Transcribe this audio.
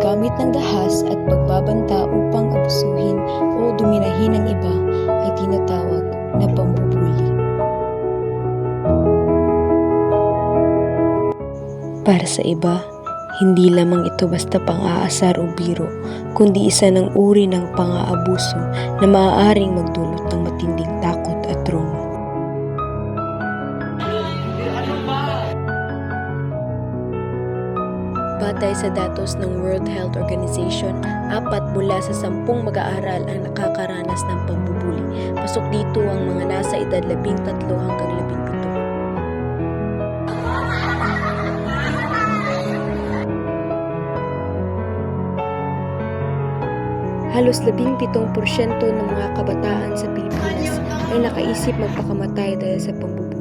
paggamit ng dahas at pagbabanta upang abusuhin o duminahin ng iba ay tinatawag na pambubuli. Para sa iba, hindi lamang ito basta pang-aasar o biro, kundi isa ng uri ng pang-aabuso na maaaring magdulot ng Batay sa datos ng World Health Organization, apat mula sa sampung mag-aaral ang nakakaranas ng pambubuli. Pasok dito ang mga nasa edad 13 hanggang 17. Halos 17% ng mga kabataan sa Pilipinas ay nakaisip magpakamatay dahil sa pambubuli.